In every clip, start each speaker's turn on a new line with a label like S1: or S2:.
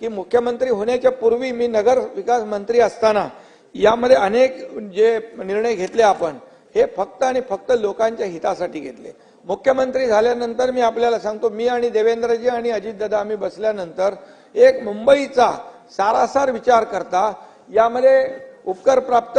S1: की मुख्यमंत्री होण्याच्या पूर्वी मी नगर विकास मंत्री असताना यामध्ये अनेक जे निर्णय घेतले आपण हे फक्त आणि फक्त लोकांच्या हितासाठी घेतले. मुख्यमंत्री झाल्यानंतर मी आपल्याला सांगतो मी आणि देवेंद्रजी आणि अजितदादा आम्ही बसल्यानंतर एक मुंबईचा सारासार विचार करता यामध्ये उपकर प्राप्त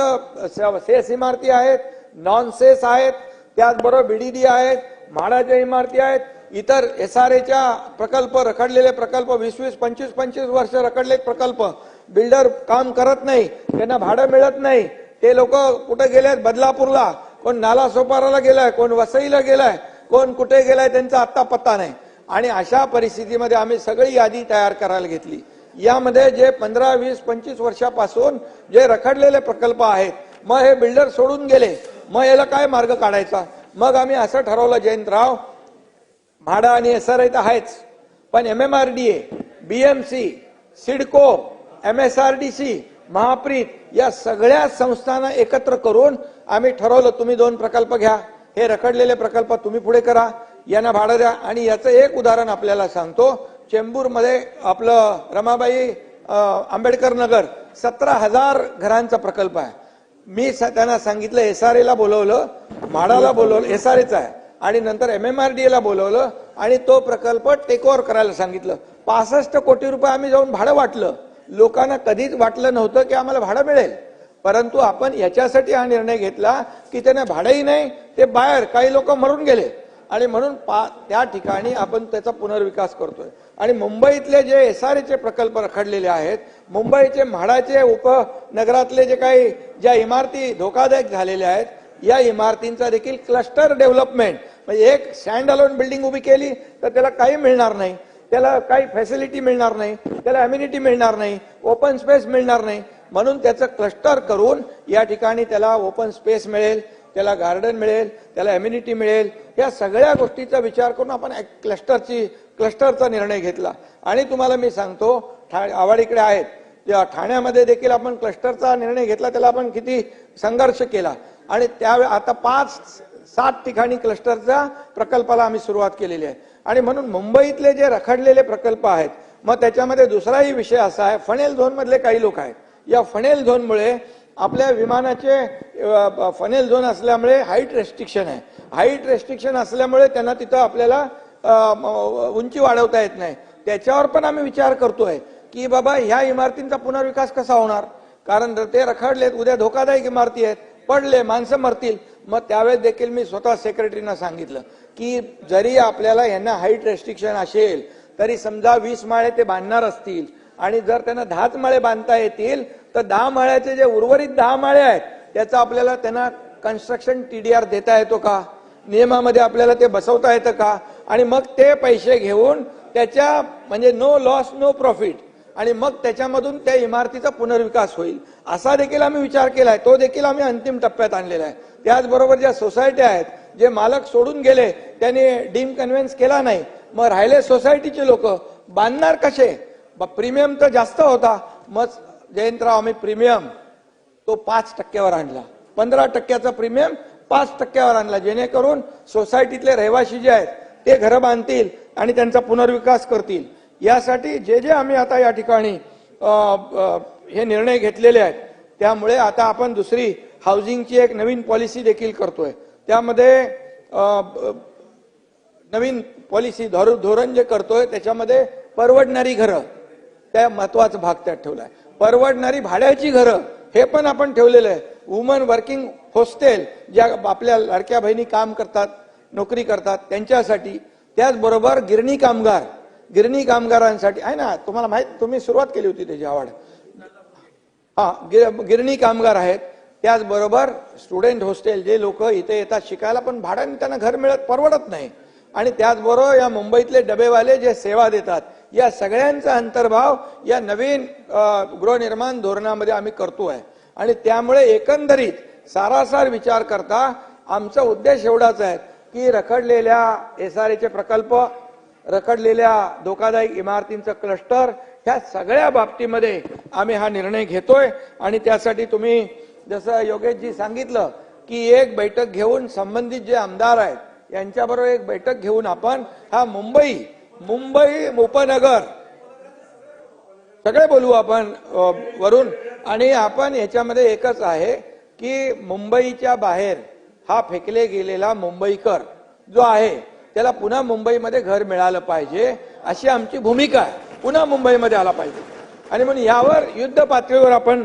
S1: सेस इमारती आहेत नॉन सेस आहेत त्याचबरोबर बीडीडी आहेत म्हाडाच्या इमारती आहेत. इतर एस आर एच्या प्रकल्प रखडलेले प्रकल्प वीस वीस पंचवीस पंचवीस वर्ष रखडले प्रकल्प. बिल्डर काम करत नाही. त्यांना भाडं मिळत नाही. ते लोक कुठे गेलेत? बदलापूरला. कोण नाला सोपाराला गेलाय? कोण वसईला गेलाय? कोण कुठे गेलाय? त्यांचा आत्ता पत्ता नाही. आणि अशा परिस्थितीमध्ये आम्ही सगळी यादी तयार करायला घेतली. यामध्ये जे पंधरा वीस पंचवीस वर्षापासून जे रखडलेले प्रकल्प आहेत मग हे बिल्डर सोडून गेले. मग याला काय मार्ग काढायचा? मग आम्ही असं ठरवलं जयंतराव म्हाडा आणि एस आर तर आहेच. पण M M R D A B M C CIDCO M S R D C Mahapreit या सगळ्या संस्थांना एकत्र करून आम्ही ठरवलं तुम्ही दोन प्रकल्प घ्या. हे रखडलेले प्रकल्प तुम्ही पुढे करा यांना भाडं द्या. आणि याचं एक उदाहरण आपल्याला सांगतो. चेंबूरमध्ये आपलं रमाबाई आंबेडकर नगर सतरा हजार घरांचा प्रकल्प आहे. मी स- त्यांना सांगितलं एस आर एला बोलवलं म्हाडाला बोलवलं एस आर एचा आहे. आणि नंतर एम एम आर डी एला बोलवलं आणि तो प्रकल्प टेक ओव्हर करायला सांगितलं. पासष्ट कोटी रुपये आम्ही जाऊन भाडं वाटलं. लोकांना कधीच वाटलं नव्हतं की आम्हाला भाडं मिळेल. परंतु आपण याच्यासाठी हा निर्णय घेतला की त्यांना भाडंही नाही ते बाहेर काही लोक मरून गेले. आणि म्हणून पा- त्या ठिकाणी आपण त्याचा पुनर्विकास करतोय. आणि मुंबईतले जे एस आर एचे प्रकल्प रखडलेले आहेत मुंबईचे म्हाडाचे उपनगरातले जे काही ज्या इमारती धोकादायक झालेल्या आहेत या इमारतींचा देखील क्लस्टर डेव्हलपमेंट म्हणजे एक स्टँड अलोन बिल्डिंग उभी केली तर त्याला काही मिळणार नाही. त्याला काही फॅसिलिटी मिळणार नाही त्याला अम्युनिटी मिळणार नाही ओपन स्पेस मिळणार नाही. म्हणून त्याचं क्लस्टर करून या ठिकाणी त्याला ओपन स्पेस मिळेल त्याला गार्डन मिळेल त्याला अम्युनिटी मिळेल या सगळ्या गोष्टीचा विचार करून आपण एक क्लस्टरची क्लस्टरचा निर्णय घेतला. आणि तुम्हाला मी सांगतो ठा- आवाडीकडे आहेत. या ठाण्यामध्ये देखील आपण क्लस्टरचा निर्णय घेतला त्याला आपण किती संघर्ष केला. आणि त्यावेळी आता पाच सात ठिकाणी क्लस्टरच्या प्रकल्पाला आम्ही सुरुवात केलेली आहे. आणि म्हणून मुंबईतले जे रखडलेले प्रकल्प आहेत मग त्याच्यामध्ये दुसराही विषय असा आहे फणेल झोनमधले काही लोक आहेत. या फणेल झोनमुळे आपल्या विमानाचे फनेल झोन असल्यामुळे हाईट रेस्ट्रिक्शन आहे. हाईट रेस्ट्रिक्शन असल्यामुळे त्यांना तिथं आपल्याला उंची वाढवता येत नाही. त्याच्यावर पण आम्ही विचार करतोय की बाबा ह्या इमारतींचा पुनर्विकास कसा होणार? कारण ते रखडलेत उद्या धोकादायक इमारती आहेत. पडले माणसं मरतील. मग त्यावेळेस देखील मी स्वतः सेक्रेटरीना सांगितलं की जरी आपल्याला यांना हाईट रेस्ट्रिक्शन असेल तरी समजा वीस माळे ते बांधणार असतील आणि जर त्यांना दहाच माळे बांधता येतील तर दहा माळ्याचे जे उर्वरित दहा माळे आहेत त्याचा आपल्याला त्यांना कन्स्ट्रक्शन टीडीआर देता येतो का? नियमामध्ये आपल्याला ते बसवता येतं का? आणि मग ते पैसे घेऊन त्याच्या म्हणजे नो लॉस नो प्रॉफिट आणि मग त्याच्यामधून त्या इमारतीचा पुनर्विकास होईल. असा देखील आम्ही विचार केला आहे तो देखील आम्ही अंतिम टप्प्यात आणलेला आहे. त्याचबरोबर ज्या सोसायट्या आहेत जे मालक सोडून गेले त्यांनी डीम कन्व्हेन्स केला नाही. मग राहिले सोसायटीचे लोक. बांधणार कसे? प्रीमियम तर जास्त होता. मग जयंतराव आम्ही प्रीमियम तो पाच टक्क्यावर आणला. पंधरा टक्क्याचा प्रीमियम पाच टक्क्यावर आणला. जेणेकरून सोसायटीतले रहिवासी जे आहेत ते घरं बांधतील आणि त्यांचा पुनर्विकास करतील. यासाठी जे जे आम्ही आता या ठिकाणी हे निर्णय घेतलेले आहेत त्यामुळे आता आपण दुसरी हाऊसिंगची एक नवीन पॉलिसी देखील करतोय. त्यामध्ये नवीन पॉलिसी धोरण जे करतोय त्याच्यामध्ये परवडणारी घरं. त्या महत्त्वाचा भाग त्यात ठेवलाय. परवडणारी भाड्याची घरं हे पण आपण ठेवलेलं आहे. वुमन वर्किंग होस्टेल ज्या आपल्या लाडक्या बहिणी काम करतात नोकरी करतात त्यांच्यासाठी त्याचबरोबर गिरणी कामगार गिरणी कामगारांसाठी आहे ना तुम्हाला माहीत तुम्ही सुरुवात केली होती त्याची आवड. हा गिर- गिरणी कामगार आहेत. त्याचबरोबर स्टुडंट हॉस्टेल जे लोक इथे येतात शिकायला पण भाड्याने त्यांना घर मिळत परवडत नाही. आणि त्याचबरोबर या मुंबईतले डबेवाले जे सेवा देतात या सगळ्यांचा अंतर्भाव या नवीन गृहनिर्माण धोरणामध्ये आम्ही करतो आहे आणि त्यामुळे एकंदरीत सारासार विचार करता आमचा उद्देश एवढाच आहे की रखडलेल्या एस आर एचे प्रकल्प रखडलेल्या धोकादायक इमारतींचं क्लस्टर ह्या सगळ्या बाबतीमध्ये आम्ही हा निर्णय घेतोय. आणि त्यासाठी तुम्ही जसं योगेशजी सांगितलं की एक बैठक घेऊन संबंधित जे आमदार आहेत यांच्याबरोबर एक बैठक घेऊन आपण हा मुंबई मुंबई उपनगर. सगळे बोलू आपण वरून. आणि आपण याच्यामध्ये एकच आहे की मुंबईच्या बाहेर हा फेकले गेलेला मुंबईकर जो आहे त्याला पुन्हा मुंबईमध्ये घर मिळालं पाहिजे अशी आमची भूमिका आहे. पुन्हा मुंबईमध्ये आला पाहिजे. आणि म्हणून यावर युद्ध पातळीवर आपण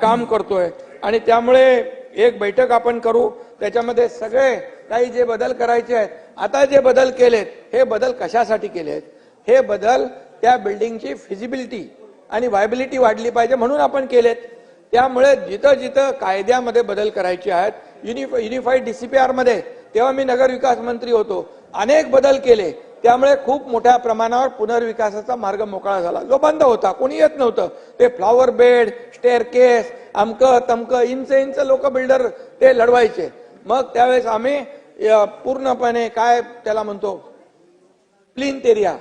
S1: काम करतोय. आणि त्यामुळे एक बैठक आपण करू. त्याच्यामध्ये सगळे काही जे बदल करायचे आहेत आता जे बदल केलेत हे बदल कशासाठी केलेत? हे बदल त्या बिल्डिंगची फिजिबिलिटी आणि व्हायबिलिटी वाढली पाहिजे म्हणून आपण केलेत. त्यामुळे जिथं जिथं कायद्यामध्ये बदल करायचे आहेत युनिफ युनिफाईड डीसीपीआरमध्ये तेव्हा मी नगर विकास मंत्री होतो. अनेक बदल केले. त्यामुळे खूप मोठ्या प्रमाणावर पुनर्विकासाचा मार्ग मोकळा झाला. जो बंद होता कोणी येत नव्हतं. ते फ्लॉवर बेड स्टेअर केस अमकं तमकं इंच इंच लोक बिल्डर ते लढवायचे. मग त्यावेळेस आम्ही पूर्णपणे काय त्याला म्हणतो प्लिंथ एरिया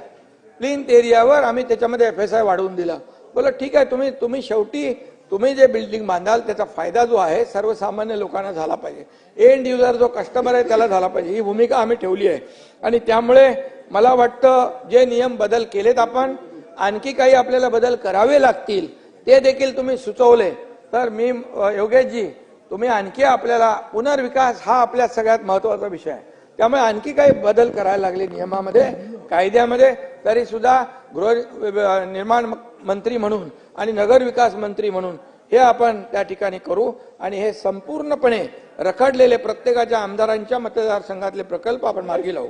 S1: प्लिंथ एरियावर आम्ही त्याच्यामध्ये एफ एस आय वाढवून दिला. बोला ठीक आहे तुम्ही तुम्ही शेवटी तुम्ही जे बिल्डिंग बांधाल त्याचा फायदा जो आहे सर्वसामान्य लोकांना झाला पाहिजे. एंड युजर जो कस्टमर आहे त्याला झाला पाहिजे. ही भूमिका आम्ही ठेवली आहे. आणि त्यामुळे मला वाटतं जे नियम बदल केलेत आपण आणखी काही आपल्याला बदल करावे लागतील ते देखील तुम्ही सुचवले. तर मी योगेशजी तुम्ही आणखी आपल्याला पुनर्विकास हा आपल्या सगळ्यात महत्त्वाचा विषय आहे. त्यामुळे आणखी काही बदल करायला लागले नियमामध्ये कायद्यामध्ये तरी सुद्धा गृह निर्माण मंत्री म्हणून आणि नगर विकास मंत्री म्हणून हे आपण त्या ठिकाणी करू आणि हे संपूर्णपणे रखडलेले प्रत्येकाच्या आमदारांच्या मतदारसंघातले प्रकल्प आपण मार्गी लावू.